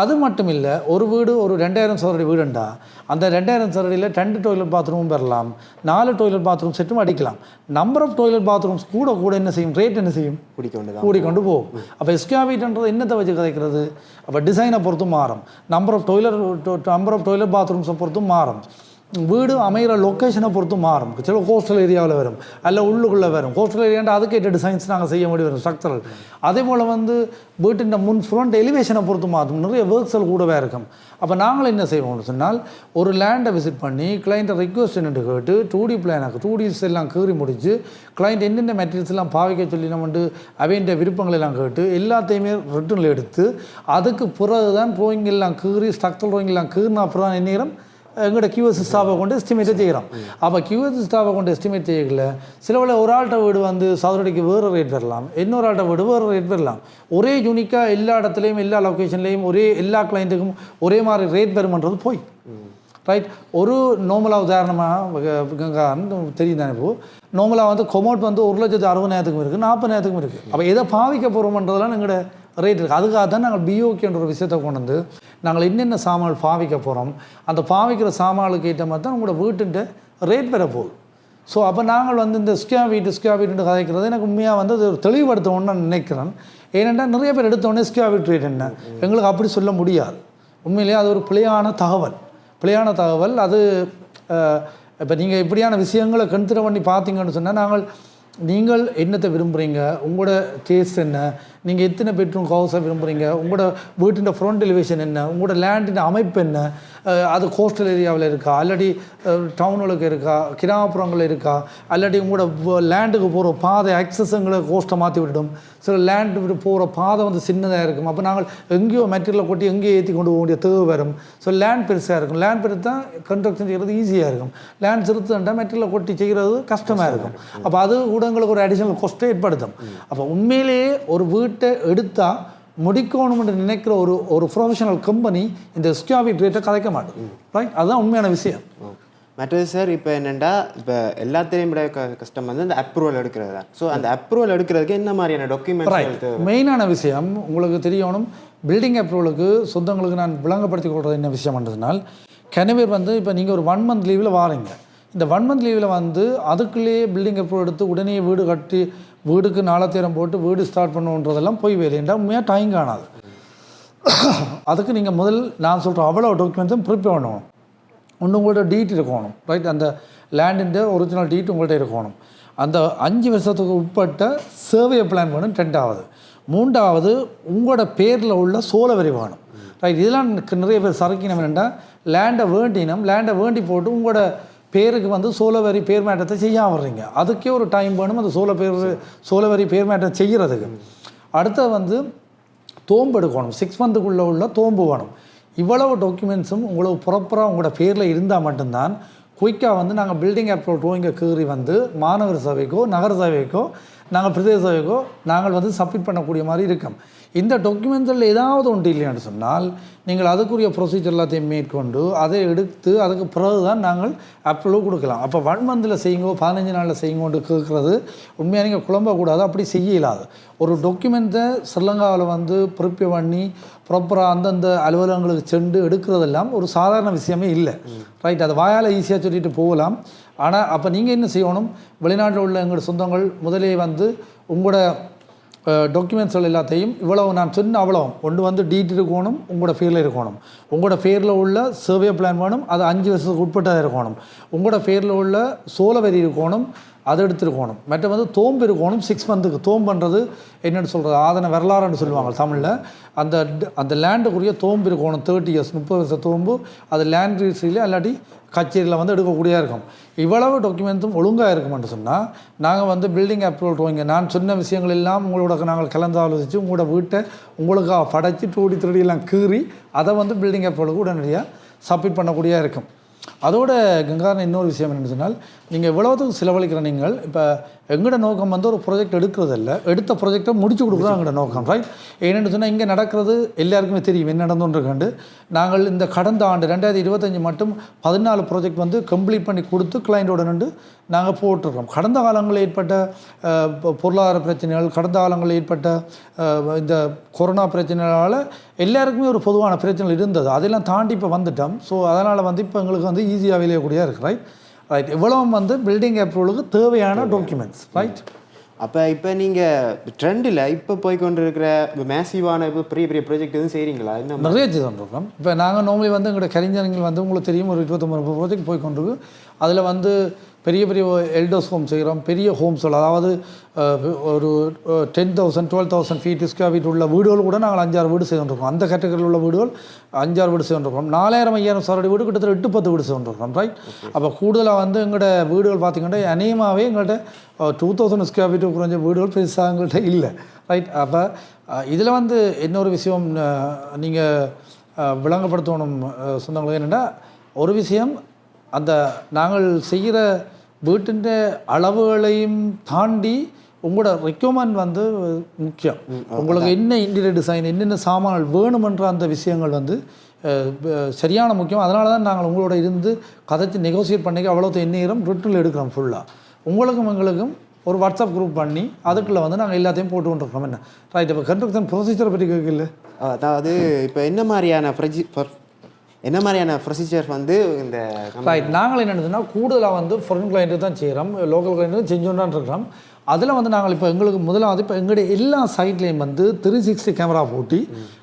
அது மட்டும் இல்லை ஒரு வீடு ஒரு ரெண்டாயிரம் சதுரடி வீடுண்டா அந்த ரெண்டாயிரம் சதுரடியில் ரெண்டு டாய்லெட் பாத்ரூமும் பெறலாம் நாலு டாய்லெட் பாத்ரூம் செட்டும் அடிக்கலாம். நம்பர் ஆஃப் டாய்லெட் பாத்ரூம்ஸ் கூட கூட என்ன செய்யும்? ரேட் என்ன செய்யும்? குடிக்கொண்டு கூடிக்கொண்டு போகும். அப்போ எஸ்காபீட்ன்றது என்னத்தை வச்சு கதைக்கிறது? அப்போ டிசைனை பொறுத்தும் மாறும். Number of toilet number of toilet பாத்ரூம்ஸை பொறுத்தும் மாறும். வீடு அமைகிற லொக்கேஷனை பொறுத்து மாறும். சில கோஸ்டல் ஏரியாவில் வரும். அல்ல உள்ளுக்குள்ளே வரும். கோஸ்டல் ஏரியாண்ட அதுக்கேற்ற டிசைன்ஸ் நாங்கள் செய்ய வேண்டி வரும் ஸ்ட்ரக்சரல் அதே போல் வந்து வீட்டின் முன் ஃப்ரண்ட் எலிவேஷனை பொறுத்து மாறும். நிறைய ஒர்க்ஸல் கூடவே இருக்கும். அப்போ நாங்கள் என்ன செய்வோம்னு சொன்னால் ஒரு லேண்டை விசிட் பண்ணி கிளைண்ட்டை ரிக்வஸ்ட் என்னட்டு கேட்டு டூ டி பிளானாக டூ டிஸ் எல்லாம் கீறி முடிச்சு கிளைண்ட் என்னென்ன மெட்டீரியல்ஸ் எல்லாம் பாவிக்க சொல்லி நம்ம வந்து அவைன்ற விருப்பங்கள் எல்லாம் கேட்டு எல்லாத்தையுமே ரிட்டனில் எடுத்து அதுக்கு பிறகு தான் ட்ரோயிங் எல்லாம் கீறி ஸ்ட்ரக்சரல் ட்ரோயிங் எல்லாம் கீறின அப்புறம் தான் என்ன எங்களோட கியூஎஸ் ஸ்டாஃபை கொண்டு எஸ்டிமேட்டே செய்கிறோம் அப்போ கியூஎஸ் ஸ்டாஃபை கொண்டு எஸ்டிமேட் செய்யல சில வேளை ஒரு ஆள்கிட்ட வீடு வந்து சதுரடிக்கு வேறு ரேட் வரலாம் இன்னொரு ஆள்கிட்ட வீடு வேறு ரேட் வரலாம் ஒரே யூனிக்காக எல்லா இடத்துலையும் எல்லா லொக்கேஷன்லேயும் ஒரே எல்லா கிளைண்ட்டுக்கும் ஒரே மாதிரி ரேட் வருமன்றது போய். ரைட் ஒரு நார்மலாக உதாரணமாக தெரியும் தானே இப்போது நார்மலாக வந்து கொமோட் வந்து ஒரு லட்சத்து அறுபது நேரத்துக்கும் இருக்குது நாற்பது நேரத்துக்கும் இருக்குது அப்போ எதை பாவிக்க போகிறோமன்றதெல்லாம் எங்களோட ரேட் இருக்குது அதுக்காக தான் நாங்கள் பிஓகேன்ற ஒரு விஷயத்தை கொண்டு வந்து நாங்கள் என்னென்ன சாமான் பாவிக்க போகிறோம் அந்த பாவிக்கிற சாமானுக்கு ஏற்ற மாதிரி தான் உங்களோட வீட்டுன்ற ரேட் பெற போகுது. ஸோ அப்போ நாங்கள் வந்து இந்த ஸ்கியா வீட்டு ஸ்கியா வீட்டு கதைக்கிறது எனக்கு உண்மையாக வந்து அது ஒரு தெளிவுபடுத்தணும்னு நான் நினைக்கிறேன். ஏனென்றால் நிறைய பேர் எடுத்தோடனே ஸ்கியா வீட் ரேட் என்ன? எங்களுக்கு அப்படி சொல்ல முடியாது. உண்மையிலேயே அது ஒரு பிழையான தகவல். பிழையான தகவல் அது இப்போ நீங்கள் இப்படியான விஷயங்களை கன்சிடர் பண்ணி பார்த்தீங்கன்னு சொன்னால் நாங்கள் நீங்கள் என்னத்தை விரும்புகிறீங்க உங்களோட டேஸ்ட் என்ன? நீங்கள் எத்தனை பெட்ரூம் ஹவுஸை விரும்புகிறீங்க உங்களோட வீட்டின் ஃப்ரண்ட் எலிவேஷன் என்ன? உங்களோட லேண்டின் அமைப்பு என்ன? அது கோஸ்டல் ஏரியாவில் இருக்கா? அல்லாடி டவுனுகளுக்கு இருக்கா? கிராமப்புறங்கள் இருக்கா? அல்லாடி உங்களோட லேண்டுக்கு போகிற பாதை அக்சஸுங்களை கோஸ்ட்டை மாற்றி விட்டுடும். சில லேண்டு விட்டு போகிற பாதை வந்து சின்னதாக இருக்கும். அப்போ நாங்கள் எங்கேயோ மெட்டீரியலை கொட்டி எங்கேயோ ஏற்றி கொண்டு போக வேண்டிய தேவை வரும். ஸோ லேண்ட் பெருசாக இருக்கும். லேண்ட் பெருசு தான் கன்ஸ்ட்ரக்ஷன் செய்கிறது ஈஸியாக இருக்கும். லேண்ட் சிறுத்துண்டா மெட்டீரியலை கொட்டி செய்கிறது கஷ்டமாக இருக்கும். அப்போ அது கூட எங்களுக்கு ஒரு அடிஷனல் கொஸ்ட்டை ஏற்படுத்தும். அப்போ உண்மையிலேயே ஒரு வீட்டை எடுத்தால் முடிக்கணும்னு நினைக்கிற ஒரு ஒரு ப்ரொஃபஷனல் கம்பெனி இந்த ஸ்கியாவிட் ரேட்டை கதைக்க மாட்டேன் ரைட் அதுதான் உண்மையான விஷயம். மற்றது சார் இப்போ என்னென்னா இப்போ எல்லாத்தையும் விட கஷ்டம் வந்து அந்த அப்ரூவல் எடுக்கிறது தான். ஸோ அந்த அப்ரூவல் எடுக்கிறதுக்கு என்ன மாதிரியான டாக்குமெண்ட்ஸ் ரைட் மெயினான விஷயம் உங்களுக்கு தெரியணும் பில்டிங் அப்ரூவலுக்கு சொந்தங்களுக்கு நான் விளங்கப்படுத்தி கொள்வது என்ன விஷயம் என்றதுனால் கனவேர் வந்து இப்போ நீங்கள் ஒரு ஒன் மந்த் லீவில் வாரீங்க. இந்த ஒன் மந்த் லீவில் வந்து அதுக்குள்ளேயே பில்டிங் அப்ரூவல் எடுத்து உடனே வீடு கட்டி வீடுக்கு நாளத்தீரம் போட்டு வீடு ஸ்டார்ட் பண்ணுன்றதெல்லாம் போய் வேலைண்டா உண்மையாக டைம் காணாது. அதுக்கு நீங்கள் முதல் நான் சொல்கிற அவ்வளோ டாக்குமெண்ட்ஸும் ப்ரிப்பேர் பண்ணணும். ஒன்று உங்கள்கிட்ட டீட் இருக்கணும். ரைட் அந்த லேண்டின்ட்டு ஒரிஜினல் டீட் உங்கள்கிட்ட இருக்கணும். அந்த அஞ்சு வருஷத்துக்கு உட்பட்ட சேவையை பிளான் வேணும் ரெண்டாவது. மூன்றாவது உங்களோட பேரில் உள்ள சோழ வரி வேணும். ரைட் இதெல்லாம் எனக்கு நிறைய பேர் சரக்கினம் என்னென்னா லேண்டை வேண்டினம். லேண்டை வேண்டி போட்டு உங்களோட பேருக்கு வந்து சோழவரி பேர் மாற்றத்தை செய்யாம வர்றீங்க அதுக்கே ஒரு டைம் வேணும் அந்த சோழ பேர் சோழவரி பேர் மாற்றம் செய்கிறதுக்கு அடுத்தது வந்து தோம்பு எடுக்கணும். சிக்ஸ் மந்த்துக்குள்ளே உள்ள தோம்பு வேணும். இவ்வளவு டாக்குமெண்ட்ஸும் உங்களுக்கு ப்ராப்பராக உங்களோட பேரில் இருந்தால் மட்டும்தான் குயிக்காக வந்து நாங்கள் பில்டிங் அப்ரோட் ட்ரோயிங்கை கீறி வந்து மாநகர சபைக்கோ நகர சபைக்கோ நாங்கள் பிரதேச சபைக்கோ நாங்கள் வந்து சப்மிட் பண்ணக்கூடிய மாதிரி இருக்கும். இந்த டாக்குமெண்ட்ஸில் ஏதாவது ஒன்று இல்லைன்னு சொன்னால் நீங்கள் அதுக்குரிய ப்ரொசீஜர் எல்லாத்தையும் மேற்கொண்டு அதை எடுத்து அதுக்கு பிறகு தான் நாங்கள் அப்ரூவ் கொடுக்கலாம். அப்போ ஒன் மந்தில் செய்யுங்கோ பதினஞ்சு நாளில் செய்யுங்கோன்னு கேட்குறது உண்மையாக நீங்கள் குழம்பக்கூடாது அப்படி செய்ய இல்லாது ஒரு டாக்குமெண்ட்டை ஸ்ரீலங்காவில் வந்து ப்ரிப்பேர் பண்ணி ப்ராப்பராக அந்தந்த அலுவலகங்களுக்கு சென்று எடுக்கிறதெல்லாம் ஒரு சாதாரண விஷயமே இல்லை. ரைட் அது வாயால் ஈஸியாக சொல்லிட்டு போகலாம். ஆனால் அப்போ நீங்கள் என்ன செய்யணும்? வெளிநாட்டில் உள்ள எங்களோட சொந்தங்கள் முதலே வந்து உங்களோட டாக்குமெண்ட்ஸ்கள் எல்லாத்தையும் இவ்வளவு நான் சொன்ன அவ்வளோ ஒன்று வந்து டீட் இருக்கணும் உங்களோட பேரில் இருக்கணும். உங்களோட பேரில் உள்ள சர்வே பிளான் வேணும் அது அஞ்சு வருஷத்துக்கு உட்பட்டதாக இருக்கணும். உங்களோட பேரில் உள்ள சோழ வரி இருக்கணும் அதை எடுத்துருக்கணும் மற்ற வந்து தோம்பு இருக்கணும் சிக்ஸ் மந்த்துக்கு தோம்புன்றது என்னென்னு சொல்கிறது ஆதன வரலாறுன்னு சொல்லுவாங்க தமிழில். அந்த அந்த லேண்டுக்குரிய தோம்பு இருக்கணும் தேர்ட்டி இயர்ஸ் முப்பது வருஷம் தோம்பு அது லேண்ட் ரீசியில் இல்லாட்டி கச்சேரியில் வந்து எடுக்கக்கூடியதாக இருக்கும். இவ்வளவு டாக்குமெண்ட்ஸும் ஒழுங்காக இருக்குமென்று சொன்னால் நாங்கள் வந்து பில்டிங் அப்ரூவல் ட்ரோயிங்க நான் சொன்ன விஷயங்கள் எல்லாம் உங்களோட நாங்கள் கலந்து ஆலோசித்து உங்களோட வீட்டை உங்களுக்காக படைச்சி டூடி திருடி எல்லாம் கீறி அதை வந்து பில்டிங் அப்ரூவலுக்கு உடனடியாக சப்மிட் பண்ணக்கூடியதாக இருக்கும். அதோட கங்காரன் இன்னொரு விஷயம் என்னென்னு சொன்னால் நீங்கள் இவ்வளவுத்துக்கு செலவழிக்கிற நீங்கள் இப்போ எங்களோட நோக்கம் வந்து ஒரு ப்ராஜெக்ட் எடுக்கிறதில்ல. எடுத்த ப்ராஜெக்டை முடிச்சு கொடுக்குறது எங்களோட நோக்கம் ரைட் ஏன்னு சொன்னால் இங்கே நடக்கிறது எல்லாருக்குமே தெரியும் என்ன நடந்துருக்காண்டு நாங்கள் இந்த கடந்த ஆண்டு ரெண்டாயிரத்தி இருபத்தஞ்சி மட்டும் பதினாலு ப்ராஜெக்ட் வந்து கம்ப்ளீட் பண்ணி கொடுத்து கிளைண்டோட நின்று நாங்கள் போட்டிருக்கோம். கடந்த காலங்களில் ஏற்பட்ட பொருளாதார பிரச்சனைகள் கடந்த காலங்களில் ஏற்பட்ட இந்த கொரோனா பிரச்சனைகளால் எல்லாருக்குமே ஒரு பொதுவான பிரச்சனைகள் இருந்தது. அதெல்லாம் தாண்டி இப்போ வந்துட்டோம். ஸோ அதனால் வந்து இப்போ எங்களுக்கு வந்து ஈஸியாக விளையக்கூடியதாக இருக்குது ரைட் ரைட் இவ்வளவும் வந்து பில்டிங் அப்ரூவலுக்கு தேவையான டாக்குமெண்ட்ஸ் ரைட் அப்போ இப்போ நீங்கள் ட்ரெண்டில் இப்போ போய் கொண்டு இருக்கிற மேசிவான இப்போ பெரிய பெரிய ப்ராஜெக்ட் எதுவும் செய்கிறீங்களா என்ன நிறைய செய்துருக்கோம் இப்போ நாங்கள் நார்மலி வந்து எங்களோட கரிஞர்கள் வந்து உங்களுக்கு தெரியும் ஒரு இருபத்தொம்பது ப்ராஜெக்ட் போய் கொண்டிருக்கு. அதில் வந்து பெரிய பெரிய எல்டர்ஸ் ஹோம் செய்கிறோம். பெரிய ஹோம்ஸ்கள் அதாவது ஒரு ten thousand twelve thousand feet square feet உள்ள வீடுகள் கூட நாங்கள் அஞ்சாறு வீடு செய்துருக்கோம். அந்த கேட்டகரியில் உள்ள வீடுகள் அஞ்சாறு வீடு செய்துருக்கோம். நாலாயிரம் ஐயாயிரம் சரடி வீடு கிட்டத்தட்ட எட்டு பத்து வீடு செய்துருக்கோம். ரைட் அப்போ கூடுதலாக வந்து எங்களோட வீடுகள் பார்த்திங்கன்னா அநேகமாகவே எங்கள்கிட்ட டூ தௌசண்ட் ஸ்கொயர் ஃபீட்டு குறைஞ்ச வீடுகள் பெருசாக எங்கள்கிட்ட இல்லை. ரைட் அப்போ இதில் வந்து இன்னொரு விஷயம் நீங்கள் விளங்கப்படுத்தணும் சொந்தங்களுக்கு என்னென்னா ஒரு விஷயம் அந்த நாங்கள் செய்கிற வீட்டின் அளவுகளையும் தாண்டி உங்களோட ரெக்யூமெண்ட் வந்து முக்கியம். உங்களுக்கு என்ன இன்டீரியர் டிசைன் என்னென்ன சாமான்கள் வேணுமென்ற அந்த விஷயங்கள் வந்து சரியான முக்கியம். அதனால தான் நாங்கள் உங்களோட இருந்து கதைச்சு நெகோசியேட் பண்ணிக்க அவ்வளோ நேரம் ரிட்டனில் எடுக்கிறோம் ஃபுல்லாக உங்களுக்கும் எங்களுக்கும் ஒரு வாட்ஸ்அப் குரூப் பண்ணி அதுக்குள்ளே வந்து நாங்கள் எல்லாத்தையும் போட்டு கொண்டிருக்கோம் என்ன? ரைட் இப்போ கன்ஸ்ட்ரக்ஷன் ப்ரொசீஜரை பற்றி கேட்கல. அதாவது இப்போ என்ன மாதிரியான ஃப்ரிட்ஜ் என்ன மாதிரியான ப்ரொசீஜர் வந்து இந்த ரைட் நாங்கள் என்னதுன்னா கூடுதலாக வந்து ஃபாரின் கிளைண்ட்டு தான் செய்கிறோம் லோக்கல் கிளைண்ட்டு செஞ்சோன்னு இருக்கிறோம். அதில் வந்து நாங்கள் இப்போ எங்களுக்கு முதலாவது இப்போ எங்களுடைய எல்லா சைட்லேயும் வந்து த்ரீ சிக்ஸ்டி கேமரா போட்டி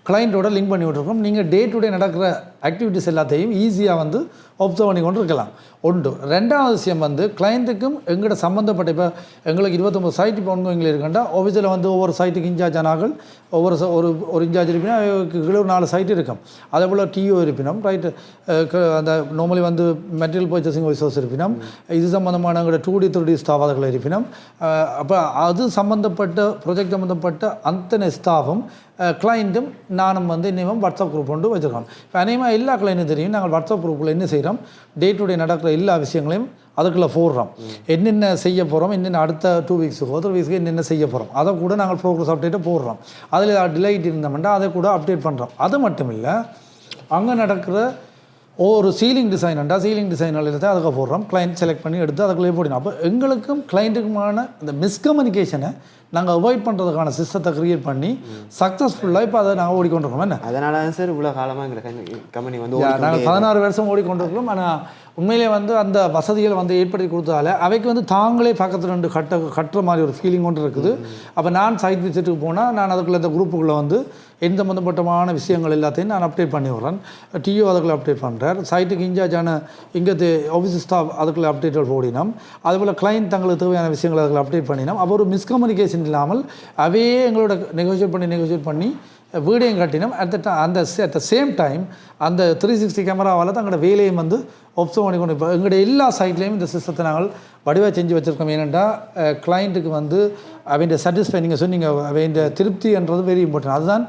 கிளைண்ட்டோட லிங்க் பண்ணி விட்டுருக்கோம். நீங்கள் டே டு டே நடக்கிற ஆக்டிவிட்டிஸ் எல்லாத்தையும் ஈஸியாக வந்து ஒப்சர்வ் பண்ணி கொண்டு இருக்கலாம். ஒன்று ரெண்டாவது விஷயம் வந்து கிளைண்ட்டுக்கும் எங்களோட சம்மந்தப்பட்ட இப்போ எங்களுக்கு இருபத்தொம்பது சைட் இப்போ ஒன்கோயிங்கில் இருக்கண்டா ஆஃபீஸில் வந்து ஒவ்வொரு சைட்டுக்கு இன்சார்ஜ் ஆனார்கள் ஒவ்வொரு ச- ஒரு ஒரு இன்சார்ஜ் இருப்பினா கீழே ஒரு நாலு சைட் இருக்கும். அதே போல் டிஓ இருப்பினும் ரைட்டு அந்த நார்மலி வந்து மெட்டீரியல் பர்ச்சேசிங் ஆஃபீஸர்ஸ் இருப்பினும் இது சம்மந்தமான எங்களோட two D three D staff அதுகள் இருப்பினும் அப்போ அது சம்மந்தப்பட்ட ப்ரொஜெக்ட் சம்மந்தப்பட்ட அத்தனை ஸ்டாஃபும் கிளைண்ட்டும் நானும் வந்து இன்னும் வாட்ஸ்அப் குரூப் கொண்டு வச்சுருக்கோம். இப்போ அநேகமாக எல்லா கிளைண்ட்டும் தெரியும் நாங்கள் வாட்ஸ்அப் குரூப்பில் என்ன செய்கிறோம் டே டு டே நடக்கிற எல்லா விஷயங்களையும் அதுக்குள்ளே போடுறோம். என்னென்ன செய்ய போகிறோம் என்னென்ன அடுத்த டூ வீக்ஸுக்கு த்ரீ வீக்ஸுக்கு என்னென்ன செய்ய போகிறோம் அதை கூட நாங்கள் ப்ரோக்ரஸ் அப்டேட்டை போடுறோம். அதில் டிலைட் இருந்தோம்னா அதை கூட அப்டேட் பண்ணுறோம் அது மட்டும் இல்லை அங்கே நடக்கிற ஒரு சீலிங் டிசைன்டா சீலிங் டிசைன் எழுதி அதுக்கு போடுறோம். கிளைண்ட் செலக்ட் பண்ணி எடுத்து அதுக்குள்ளே போடணும். அப்போ எங்களுக்கும் கிளைண்ட்டுக்குமான இந்த மிஸ்கம்யூனிகேஷனை நாங்கள் அவாய்ட் பண்ணுறதுக்கான சிஸ்டத்தை க்ரியேட் பண்ணி சக்ஸஸ்ஃபுல்லாக இப்போ அதை நாங்கள் ஓடிக்கொண்டிருக்கோம். என்ன? அதனால தான் சார் இவ்வளோ காலமாக எங்களை கம்பெனி வந்து நாங்கள் பதினாறு வருஷம் ஓடிக்கொண்டிருக்கிறோம். ஆனால் உண்மையிலே வந்து அந்த வசதிகளை வந்து ஏற்படுத்தி கொடுத்ததால அவைக்கு வந்து தாங்களே பக்கத்தில் ரெண்டு கட்ட கட்டுற மாதிரி ஒரு ஃபீலிங் கொண்டு இருக்குது. அப்போ நான் சைட் விசிட்டுக்கு போனால் நான் அதுக்குள்ள இந்த குரூப்புக்குள்ளே வந்து எந்த சம்மந்தப்பட்டமான விஷயங்கள் எல்லாத்தையும் நான் அப்டேட் பண்ணி விட்றேன். டிஓ அதுக்குள்ள அப்டேட் பண்ணுறார் சைட்டுக்கு இன்சார்ஜான இங்கே ஆஃபீஸ் ஸ்டாஃப் அதுக்குள்ள அப்டேட் போடினோம் அதுபோல் கிளைண்ட் தங்களுக்கு தேவையான விஷயங்களை அதுக்குள்ள அப்டேட் பண்ணினோம். அப்போ ஒரு மிஸ்கம்யூனிகேஷன் இல்லாமல் அவையே எங்களோட நெகோஷியேட் பண்ணி நெகோஷியேட் பண்ணி வீடையும் கட்டினோம். அட் த அந்த அட் த சேம் டைம் அந்த த்ரீ சிக்ஸ்டி கேமராவால் தான் எங்களோட வேலையும் வந்து ஒப்சர்வ் பண்ணி கொண்டு இப்போ எங்களுடைய எல்லா சைட்லேயும் இந்த சிஸ்டத்தை நாங்கள் வடிவாக செஞ்சு வச்சுருக்கோம். ஏனென்றால் கிளைண்ட்டுக்கு வந்து அவங்க சாட்டிஸ்ஃபை நீங்கள் சொன்னீங்க அவங்க திருப்தின்றது வெரி இம்பார்ட்டன்ட் அதுதான்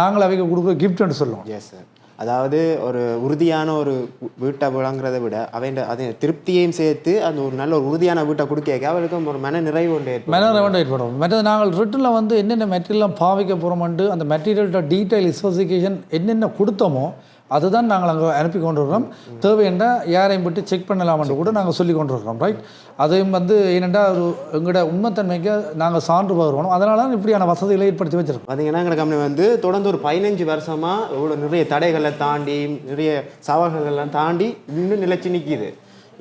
நாங்கள் அவைக்கு கொடுக்குற கிஃப்ட்னு சொல்லுவோம். எஸ் சார் அதாவது ஒரு உறுதியான ஒரு வீட்டை விளங்குறதை விட அவன் அதை திருப்தியையும் சேர்த்து அந்த ஒரு நல்ல ஒரு உறுதியான வீட்டை கொடுக்க அவளுக்கும் ஒரு மன நிறைவு ஒன்று ஏற்படும். மென ரெவண்ட் ஏற்படும். மற்றது நாங்கள் ரிட்டனில் வந்து என்னென்ன மெட்டீரியல்லாம் பாவிக்க போகிறோம்ட்டு அந்த மெட்டீரியல்கிட்ட டீட்டெயில் ஸ்பெசிஃபிகேஷன் என்னென்ன கொடுத்தோமோ அதுதான் நாங்கள் அங்கே அனுப்பி கொண்டு இருக்கிறோம் தேவையென்றால் யாரையும் விட்டு செக் பண்ணலாம் என்று கூட நாங்கள் சொல்லி கொண்டு இருக்கிறோம் ரைட் அதையும் வந்து ஏனென்றால் ஒரு எங்களோட உண்மைத்தன்மைக்கு நாங்கள் சான்று பகர்வோம் அதனால தான் இப்படியான வசதிகளை ஏற்படுத்தி வச்சிருக்கோம். பார்த்தீங்கன்னா எங்கள் கம்பெனி வந்து தொடர்ந்து ஒரு பதினஞ்சு வருஷமாக இவ்வளோ நிறைய தடைகளை தாண்டி நிறைய சவால்களெல்லாம் தாண்டி இன்னும் நிலச்சி நிற்கிது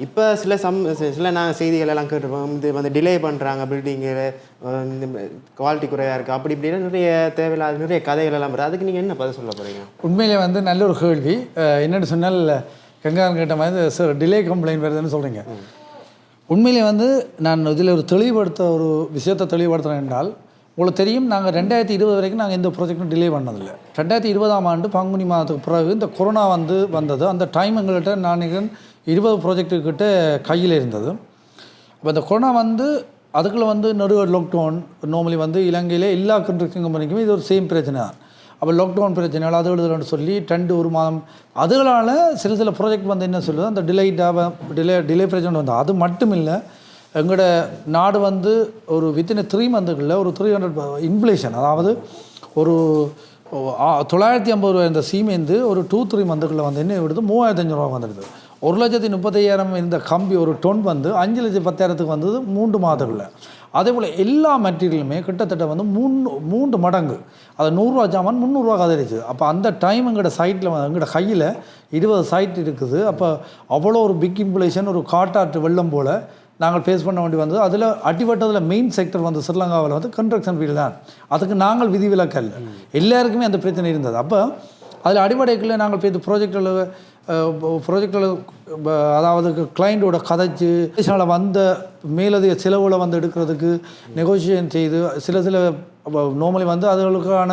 இப்போ சில சம் சில நாங்கள் செய்திகள் எல்லாம் கேட்டிருப்போம். இது வந்து டிலே பண்ணுறாங்க பில்டிங்கு இந்த குவாலிட்டி குறையாக இருக்குது அப்படி இப்படின்னு நிறைய தேவையில்லாத நிறைய கதைகள் எல்லாம் வருது. அதுக்கு நீங்கள் என்ன பதில் சொல்ல போகிறீங்க உண்மையிலே வந்து நல்ல ஒரு கேள்வி. என்னன்னு சொன்னால் கங்காரன் கேட்ட மாதிரி சார் டிலே கம்ப்ளைண்ட் வருதுன்னு சொல்கிறீங்க உண்மையிலே வந்து நான் இதில் ஒரு தெளிவுபடுத்த ஒரு விஷயத்தை தெளிவுபடுத்துகிறேன் என்றால் உங்களுக்கு தெரியும் நாங்கள் ரெண்டாயிரத்தி இருபது வரைக்கும் நாங்கள் எந்த ப்ராஜெக்டும் டிலே பண்ணதில்லை. ரெண்டாயிரத்தி இருபதாம் ஆண்டு பங்குனி மாதத்துக்கு பிறகு இந்த கொரோனா வந்து வந்தது. அந்த டைம் எங்கள்கிட்ட நான் இருபது ப்ராஜெக்ட்டுக்கிட்ட கையில் இருந்தது. அப்போ இந்த கொரோனா வந்து அதுக்குள்ளே வந்து நடுவ லாக்டவுன் நார்மலி வந்து இலங்கையிலே எல்லா கண்ட்ரிக்கும் கம்பெனிக்கும் இது ஒரு சேம் பிரச்சனை. தான் அப்போ லாக்டவுன் பிரச்சனைகள் அது எழுதுலன்னு சொல்லி ரெண்டு ஒரு மாதம் அதுகளால் சில சில ப்ராஜெக்ட் வந்து என்ன சொல்லுது? அந்த டிலேட்டாக டிலே டிலே பிரச்சனை வந்து அது மட்டும் இல்லை எங்களோட நாடு வந்து ஒரு வித்தின் த்ரீ மந்த்துக்குள்ளே ஒரு த்ரீ ஹண்ட்ரட் இன்ஃப்ளேஷன் அதாவது ஒரு தொள்ளாயிரத்தி ஐம்பது ரூபாய் இந்த சீமேந்து ஒரு டூ த்ரீ மந்த்துக்குள்ளே வந்து என்ன விடுது? மூவாயிரத்தஞ்சு ரூபா வந்துடுது. ஒரு லட்சத்தி முப்பத்தையாயிரம் இந்த கம்பி ஒரு டொன் வந்து அஞ்சு லட்சம் பத்தாயிரத்துக்கு வந்தது மூன்று மாதத்துக்குள்ள அதே போல் எல்லா மெட்டீரியலுமே கிட்டத்தட்ட வந்து மூணு மூன்று மடங்கு. அது நூறுரூவா ஜாமான் முந்நூறுரூவா கதறிச்சு அப்போ அந்த டைம் எங்களோட சைட்டில் எங்களோட கையில் இருபது சைட் இருக்குது. அப்போ அவ்வளோ ஒரு பிக் இம்புலேஷன் ஒரு காட்டாற்று வெள்ளம் போல் நாங்கள் ஃபேஸ் பண்ண வேண்டி வந்தது. அதில் அடிவட்டத்தில் மெயின் செக்டர் வந்து ஸ்ரீலங்காவில் வந்து கன்ஸ்ட்ரக்ஷன் ஃபீல்டு தான். அதுக்கு நாங்கள் விதிவிலக்கல்ல எல்லாருக்குமே அந்த பிரச்சனை இருந்தது. அப்போ அதில் அடிப்படைக்குள்ள நாங்கள் போய் ப்ராஜெக்டில் ப்ரொஜெக்டில் அதாவது கிளைண்ட்டோட கதைச்சு வந்த மேலதிக செலவில் வந்து எடுக்கிறதுக்கு நெகோசியேஷன் செய்து சில சில நார்மலி வந்து அதுகளுக்கான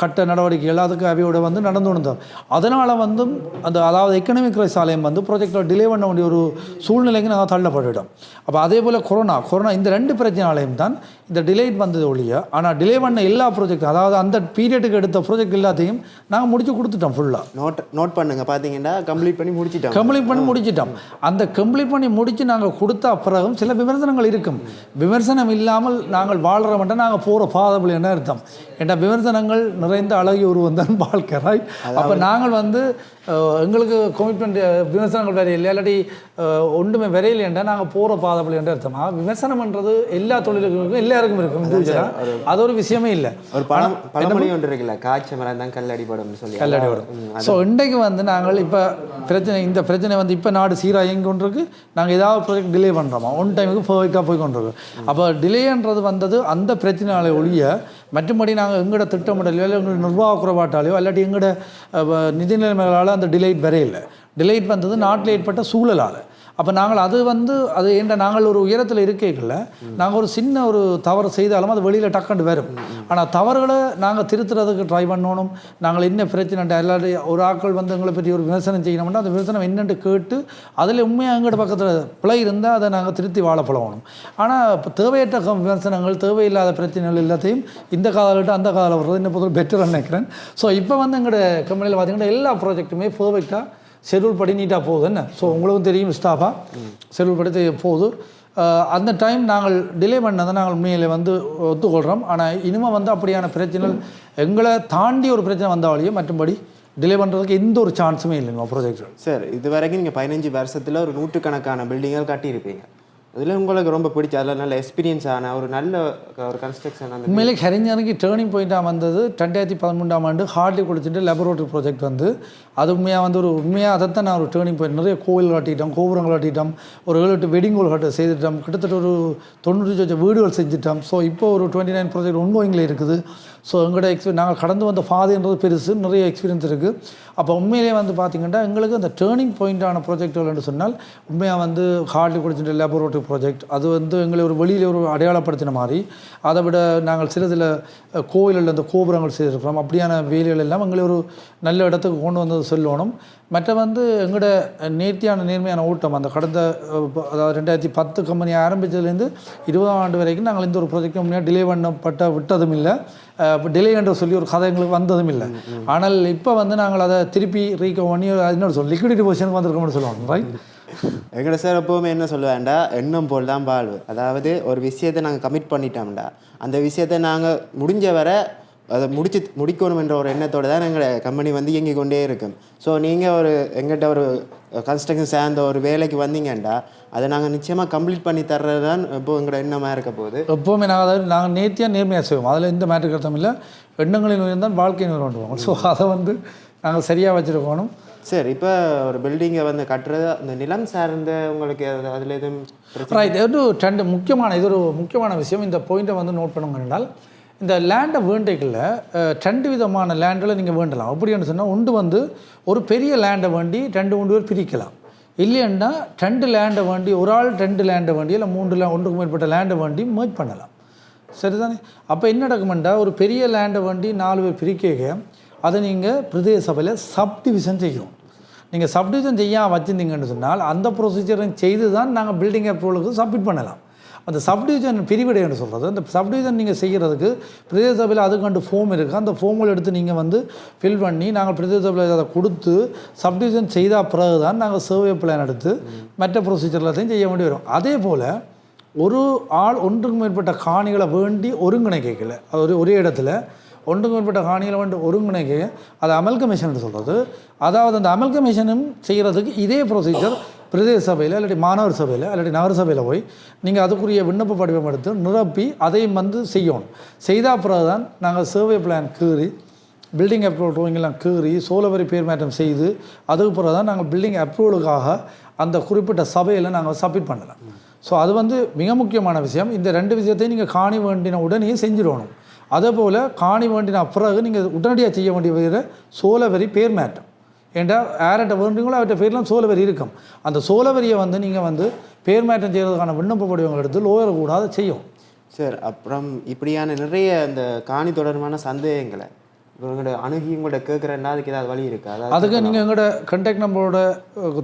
கட்ட நடவடிக்கைகள் அதுக்கு அவையோட வந்து நடந்து வந்தோம் அதனால் வந்து அந்த அதாவது எக்கனாமிக் ரைஸ் ஆலயம் வந்து ப்ராஜெக்டில் டிலே பண்ண வேண்டிய ஒரு சூழ்நிலைக்கு நாங்கள் தள்ளப்பட்டுட்டோம். அப்போ அதே போல் கொரோனா கொரோனா இந்த ரெண்டு பிரச்சனையாலையும் தான் இந்த டிலேட் வந்தது ஒழிய ஆனால் டிலே பண்ண எல்லா ப்ராஜெக்ட் அதாவது அந்த பீரியடுக்கு எடுத்த ப்ராஜெக்ட் எல்லாத்தையும் நாங்கள் முடிச்சு கொடுத்துட்டோம் ஃபுல்லாக நோட் நோட் பண்ணுங்க பார்த்தீங்கன்னா கம்ப்ளீட் பண்ணி முடிச்சிட்டோம். கம்ப்ளீட் பண்ணி முடிச்சிட்டோம். அந்த கம்ப்ளீட் பண்ணி முடிச்சு நாங்கள் கொடுத்த பிறகும் சில விமர்சனங்கள் இருக்கும். விமர்சனம் இல்லாமல் நாங்கள் வாழ்கிற மட்டும் நாங்கள் போகிற பாதபடி என்ன அர்த்தம்? ஏன்னா விமர்சனங்கள் நிறைந்த அழகிய உருவம் தான் வாழ்க்கை ரைட் அப்போ நாங்கள் வந்து எங்களுக்கு கமிட்மெண்ட் விமர்சனங்கள் வேற இல்லை இல்லாட்டி ஒன்றுமே வரையில்லைன்றா நாங்கள் போகிற பாதபடி என்று அர்த்தம். ஆனா, விமர்சனம்ன்றது எல்லா தொழிலுக்கும் எல்லாருக்கும் இருக்கும் இண்டிவிஜுவலாக அது ஒரு விஷயமே இல்லை. ஒரு பழம் பழமொழி ஒன்று இருக்குல்ல காய்ச்ச மரம் தான் கல்லடிபடும்னு சொல்லி. கல்லடி வரும் ஸோ இன்றைக்கு வந்து நாங்கள் இப்போ பிரச்சனை இந்த பிரச்சனை வந்து இப்போ நாடு சீராக இயங்கி கொண்டிருக்கு. நாங்கள் ஏதாவது ப்ராஜெக்ட் டிலே பண்ணுறோமா ஒன் டைமுக்கு பர்ஃபெக்டாக போய் கொண்டிருக்கு. அப்போ டிலேன்றது வந்தது அந்த பிரச்சனையாலே ஒழிய மற்றபடி நாங்கள் எங்களோட திட்டமிடலையோ இல்லை எங்களோட நிர்வாக குறைபாட்டாலையோ இல்லாட்டி எங்களோட நிதி நிலைமைகளால் அந்த டிலேட் வரையில்லை. டிலேட் வந்தது நாட்டில் ஏற்பட்ட சூழலால். அப்போ நாங்கள் அது வந்து அது என்ற நாங்கள் ஒரு உயரத்தில் இருக்கைகளில் நாங்கள் ஒரு சின்ன ஒரு தவறு செய்தாலும் அது வெளியில் டக்குன்னு வரும். ஆனால் தவறுகளை நாங்கள் திருத்துறதுக்கு ட்ரை பண்ணணும். நாங்கள் என்ன பிரச்சனை எல்லாரும் ஒரு ஆட்கள் வந்து எங்களை பற்றி ஒரு விமர்சனம் செய்யணும்னா அந்த விமர்சனம் என்னென்று கேட்டு அதில் உண்மையாக எங்கள்கிட்ட பக்கத்தில் பிழை இருந்தால் அதை நாங்கள் திருத்தி வாழ பழகணும். ஆனால் இப்போ தேவையற்ற விமர்சனங்கள் தேவையில்லாத பிரச்சனைகள் எல்லாத்தையும் இந்த காலகட்டம் அந்த காதல வர்றது இன்னும் பொதுவாக பெட்டர் நினைக்கிறேன். ஸோ இப்போ வந்து எங்களோட கம்பெனியில் பார்த்தீங்கன்னா எல்லா ப்ராஜெக்ட்டுமே பர்ஃபெக்டாக ஷெட்யூல் படி நீட்டாக போகுது என்ன? ஸோ உங்களுக்கும் தெரியும் ஸ்டாஃபாக செருள் படி போகுது. அந்த டைம் நாங்கள் டிலே பண்ணதை நாங்கள் உண்மையிலே வந்து ஒத்துக்கொள்கிறோம் ஆனால் இனிமேல் வந்து அப்படியான பிரச்சனைகள் எங்களை தாண்டி ஒரு பிரச்சனை வந்தாலேயே மற்றபடி டிலே பண்ணுறதுக்கு எந்த ஒரு சான்ஸுமே இல்லைங்க ப்ரொஜெக்ட் சார் இது வரைக்கும் நீங்கள் பதினஞ்சு வருஷத்தில் ஒரு நூற்றுக்கணக்கான பில்டிங்கள் கட்டியிருப்பீங்க. அதில் உங்களுக்கு ரொம்ப பிடிச்ச அதில் நல்ல எக்ஸ்பீரியன்ஸ் ஆன ஒரு நல்ல ஒரு கன்ஸ்ட்ரக்ஷன் அந்த உண்மையிலே கரிஞனுக்கு டேர்னிங் பாயிண்ட்டாக வந்தது. ரெண்டாயிரத்தி பதிமூன்றாம் ஆண்டு ஹார்ட்லி குளிச்சுட்டு லெபரேட்டரி ப்ராஜெக்ட் வந்து. அது உண்மையாக வந்து ஒரு உண்மையாக அதை தான் நான் ஒரு டேர்னிங் பாயிண்ட் நிறைய கோவில் கட்டிட்டோம் கோபுரங்கள் கட்டிட்டோம் ஒரு ஏழு எட்டு வெட்டிங் கோல் கட்ட செய்துட்டோம். கிட்டத்தட்ட ஒரு தொண்ணூற்றி சொச்ச வீடுகள் செஞ்சுட்டோம். ஸோ இப்போ ஒரு டுவெண்ட்டி நைன் ப்ராஜெக்ட் ஒன்கோயிங்கில் இருக்குது. ஸோ எங்களோட எக்ஸ்பீரியன் நாங்கள் கடந்து வந்த பாதைன்றது பெருசு. நிறைய எக்ஸ்பீரியன்ஸ் இருக்குது அப்போ உண்மையிலே வந்து பார்த்திங்கன்னா எங்களுக்கு அந்த டேர்னிங் பாயிண்டான ப்ராஜெக்டுகள் என்று சொன்னால் உண்மையாக வந்து ஹார்ட்லி குளிச்சுட்டு லெபரேட்டரி ப்ராஜெக்ட் அது வந்து எங்களை ஒரு வெளியில் ஒரு அடையாளப்படுத்தின மாதிரி அதை விட நாங்கள் சில சில கோயில்கள் அந்த கோபுரங்கள் செய்திருக்கிறோம். அப்படியான வேலைகள் எல்லாம் எங்களை ஒரு நல்ல இடத்துக்கு கொண்டு வந்து சொல்லணும். மற்ற வந்து எங்களோட நேர்த்தியான நேர்மையான ஓட்டம் அந்த கடந்த அதாவது ரெண்டாயிரத்தி பத்து கம்பெனி ஆரம்பித்ததுலேருந்து இருபதாம் ஆண்டு வரைக்கும் நாங்கள் இந்த ஒரு ப்ராஜெக்ட் முன்னாடி டிலே பண்ணப்பட்ட விட்டதும் இல்லை. டிலே என்ற சொல்லி ஒரு கதை எங்களுக்கு வந்ததும் இல்லை. ஆனால் இப்போ வந்து நாங்கள் அதை திருப்பி ரீகவர் பண்ணி இன்னொரு சொல் லிக்விடிட்டி பொசிஷனுக்கு வந்திருக்கோம்னு சொல்லுவாங்க ரைட் எங்கட சார் எப்போவுமே என்ன சொல்லுவேன்டா எண்ணம் போல் தான் வாழ்வு. அதாவது ஒரு விஷயத்தை நாங்கள் கமிட் பண்ணிட்டோம்டா. அந்த விஷயத்தை நாங்கள் முடிஞ்ச வரை அதை முடிச்சு முடிக்கணும் என்ற ஒரு எண்ணத்தோடு தான் எங்களோட கம்பெனி வந்து இயங்கிக் கொண்டே இருக்கும். ஸோ நீங்கள் ஒரு எங்கிட்ட ஒரு கன்ஸ்ட்ரக்ஷன் சேர்ந்த ஒரு வேலைக்கு வந்தீங்கண்டா அதை நாங்கள் நிச்சயமாக கம்ப்ளீட் பண்ணி தர்றது தான் இப்போ எங்களோட எண்ணமாக இருக்க போகுது. எப்போவுமே நாங்கள் அதாவது நாங்கள் நேர்த்தியாக நேர்மையாக செய்வோம். அதில் எந்த மேட்ரு கருத்தம் இல்லை. எண்ணங்களில் இருந்தால் வாழ்க்கையின் உருவாண்டுவோம் ஸோ அதை வந்து நாங்கள் சரியாக வச்சுருக்கணும் சரி இப்போ ஒரு பில்டிங்கை வந்து கட்டுறது அந்த நிலம் சார்ந்த உங்களுக்கு அது- அதுல எதுவும் ரைட் இது ரெண்டு முக்கியமான இது ஒரு முக்கியமான விஷயம். இந்த பாயிண்ட்டை வந்து நோட் பண்ணுங்க என்றால் இந்த லேண்டை வேண்டைகளில் ரெண்டு விதமான லேண்டில் நீங்கள் வேண்டலாம். அப்படின்னு சொன்னால் ஒன்று வந்து ஒரு பெரிய லேண்டை வேண்டி ரெண்டு மூணு பேர் பிரிக்கலாம். இல்லைன்னா ரெண்டு லேண்டை வேண்டி ஒரு ஆள் ரெண்டு லேண்டை வேண்டி இல்லை மூன்று லே ஒன்றுக்கு மேற்பட்ட லேண்டை வேண்டி merge பண்ணலாம். சரிதானே? அப்போ என்ன நடக்குமெண்டா ஒரு பெரிய லேண்டை வேண்டி நாலு பேர் பிரிக்க அதை நீங்கள் பிரதேச சபையில் சப்டிவிஷன் செய்யும் நீங்கள் சப்டிவிஷன் செய்யாம வச்சுருந்தீங்கன்னு சொன்னால் அந்த ப்ரொசீஜரை செய்து தான் நாங்கள் பில்டிங் அப்ரூவலுக்கு சப்மிட் பண்ணலாம். அந்த சப்டிவிஷன் பிரிவிடைன்னு சொல்கிறது அந்த சப்டிவிஷன் நீங்கள் செய்கிறதுக்கு பிரதேச சபையில் அதுக்கண்டு ஃபோம் இருக்குது அந்த ஃபோமில் எடுத்து நீங்கள் வந்து ஃபில் பண்ணி நாங்கள் பிரதேச சபையில் அதை கொடுத்து சப்டிவிஷன் செய்த பிறகு தான் நாங்கள் சர்வே பிளான் எடுத்து மற்ற ப்ரொசீஜர் எல்லாத்தையும் செய்ய வேண்டி வரும். அதே போல் ஒரு ஆள் ஒன்றுக்கு மேற்பட்ட காணிகளை வேண்டி ஒருங்கிணைக்கல அது ஒரு ஒரே இடத்துல ஒன்றுக்கு மேற்பட்ட காணிகளை வந்து ஒருங்கிணைக்க அது அமல்கமிஷன் சொல்கிறது அதாவது அந்த அமல்கமிஷனும் செய்கிறதுக்கு இதே ப்ரொசீஜர் பிரதேச சபையில் இல்லாட்டி மாணவர் சபையில் இல்லாட்டி நகர சபையில் போய் நீங்கள் அதுக்குரிய விண்ணப்ப படிவம் எடுத்து நிரப்பி அதையும் வந்து செய்யணும். செய்தால் பிறகு தான் நாங்கள் சர்வே பிளான் கீறி பில்டிங் அப்ரூவல் ட்ரோயிங்கெல்லாம் கீறி சோலவரி பேர் மாற்றம் செய்து அதுக்கு பிறகு தான் நாங்கள் பில்டிங் அப்ரூவலுக்காக அந்த குறிப்பிட்ட சபையில் நாங்கள் சப்மிட் பண்ணலாம். ஸோ அது வந்து மிக முக்கியமான விஷயம். இந்த ரெண்டு விஷயத்தையும் நீங்கள் காணி வேண்டின உடனே செஞ்சிடணும். அதே போல் காணி வேண்டின பிறகு நீங்கள் உடனடியாக செய்ய வேண்டிய வேறு சோலவரி பேர் மாற்றம். ஏண்டா யார்கிட்ட வேண்டுங்களோ அவர்கிட்ட பேர்லாம் சோலவரி இருக்கும். அந்த சோலவரியை வந்து நீங்கள் வந்து பேர் மாற்றம் செய்கிறதுக்கான விண்ணப்ப படிவங்கள் எடுத்து லோயர் கூடாது செய்யும். சார் அப்புறம் இப்படியான நிறைய இந்த காணி தொடர்பான சந்தேகங்களை உங்களோட அணுகி உங்கள்ட்ட கேட்குறேன்னா அதுக்கு ஏதாவது வழி இருக்கா? அதுக்கு நீங்கள் எங்களோட கண்டாக்ட் நம்பரோட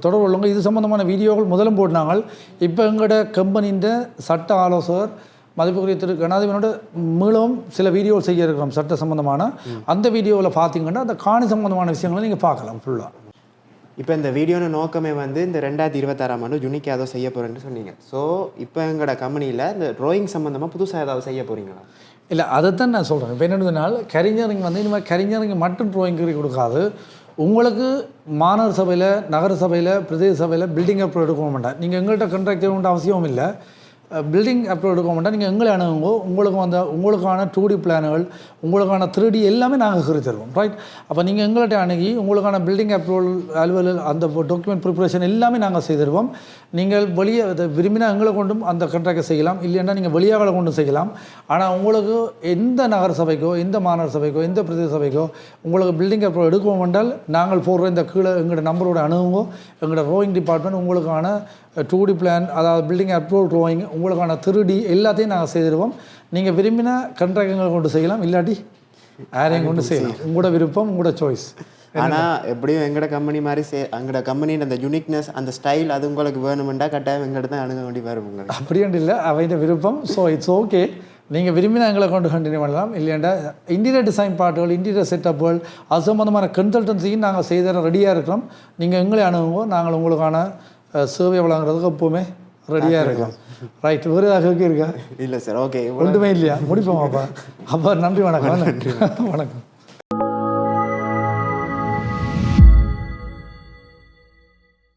தொடர்பு கொள்ளுங்க. இது சம்மந்தமான வீடியோக்கள் முதலும் போட்டாங்க இப்போ எங்களோட கம்பெனியின் சட்ட ஆலோசகர் மதிப்புக்குரிய திரு கணாதிபதியோட மீளவும் சில வீடியோகள் செய்ய இருக்கிறோம் சட்ட சம்பந்தமான. அந்த வீடியோவில் பார்த்தீங்கன்னா அந்த காணி சம்பந்தமான விஷயங்களை நீங்கள் பார்க்கலாம் ஃபுல்லாக இப்போ இந்த வீடியோன நோக்கமே வந்து இந்த ரெண்டாயிரத்தி இருபத்தாறாம் ஆண்டு ஜுனிக்கு ஏதோ செய்ய போகிறேன்னு சொன்னீங்க. ஸோ இப்போ எங்களோட கம்பெனியில் இந்த ட்ராயிங் சம்மந்தமாக புதுசாக ஏதாவது செய்ய போகிறீங்களா இல்லை அதைத்தான் நான் சொல்கிறேன் இப்போ என்னதுனால் கரிஞரிங் வந்து இனிமேல் கரிஞரிங் மட்டும் ட்ராயிங் கொடுக்காது. உங்களுக்கு மாநகர சபையில் நகர சபையில் பிரதேச சபையில் பில்டிங் அப்ரூவ் எடுக்க மாட்டேன் நீங்கள் எங்கள்கிட்ட கண்ட்ராக்ட் வேண்ட அவசியமும் இல்லை. பில்டிங் அப்ரூவல் எடுக்க மாட்டேன் நீங்கள் எங்களை அணுகுங்கோ உங்களுக்கு வந்த உங்களுக்கான டூடி பிளான்கள் உங்களுக்கான த்ரீடி எல்லாமே நாங்கள் கறி தருவோம் ரைட் அப்போ நீங்கள் எங்கள்கிட்ட அணுகி உங்களுக்கான பில்டிங் அப்ரூவல் அலுவலர் அந்த டாக்குமெண்ட் ப்ரிப்பரேஷன் எல்லாமே நாங்கள் செய்திருவோம் நீங்கள் வெளியே அதை விரும்பினா எங்களை கொண்டும் அந்த கண்ட்ராக்டை செய்யலாம். இல்லைன்னா நீங்கள் வெளியாகளை கொண்டும் செய்யலாம். ஆனால் உங்களுக்கு எந்த நகர சபைக்கோ எந்த மாநகர சபைக்கோ எந்த பிரதேச சபைக்கோ உங்களுக்கு பில்டிங் அப்ரூவல் எடுக்கவும் என்றால் நாங்கள் போடுற இந்த கீழே எங்களோட நம்பரோட அணுகுங்க எங்களோட ரோயிங் டிபார்ட்மெண்ட் உங்களுக்கான டூ டி பிளான் அதாவது பில்டிங் அப்ரூவல் ட்ராயிங் உங்களுக்கான திருடி எல்லாத்தையும் நாங்கள் செய்திருவோம் நீங்கள் விரும்பின கண்ட்ராக்டங்களை கொண்டு செய்யலாம் இல்லாட்டி யாரையும் கொண்டு செய்யலாம். உங்களோட விருப்பம் உங்களோட சாய்ஸ் ஆனால் எப்படியும் எங்களோட கம்பெனி மாதிரி சே எங்களோட கம்பெனியின் அந்த யூனிக்னஸ் அந்த ஸ்டைல் அது உங்களுக்கு வேணுமெண்டா கட்டாயம் எங்கிட்ட தான் அணுக வேண்டி வரும் உங்களுக்கு இல்லை. அவையின் விருப்பம். ஸோ இட்ஸ் ஓகே நீங்கள் விரும்பினா எங்களை கொண்டு கண்டினியூ பண்ணலாம். இல்லையாண்டா இன்டீரியர் டிசைன் பார்ட்டுகள் இன்டீரியர் செட்டப்புகள் அது சம்மந்தமான கன்சல்டன்சியும் நாங்கள் செய்த ரெடியாக இருக்கிறோம். நீங்கள் எங்களை அணுகுவோம் நாங்கள் உங்களுக்கான சேவை வழங்குறதுக்கு எப்போவுமே ரெடியாக இருக்கோம் ரைட் ஏதாவது இருக்கா இல்லை சார் ஓகே ஒன்றுமே இல்லையா? முடிப்போம் அப்போ? அப்போ நன்றி வணக்கம் நன்றி. வணக்கம்.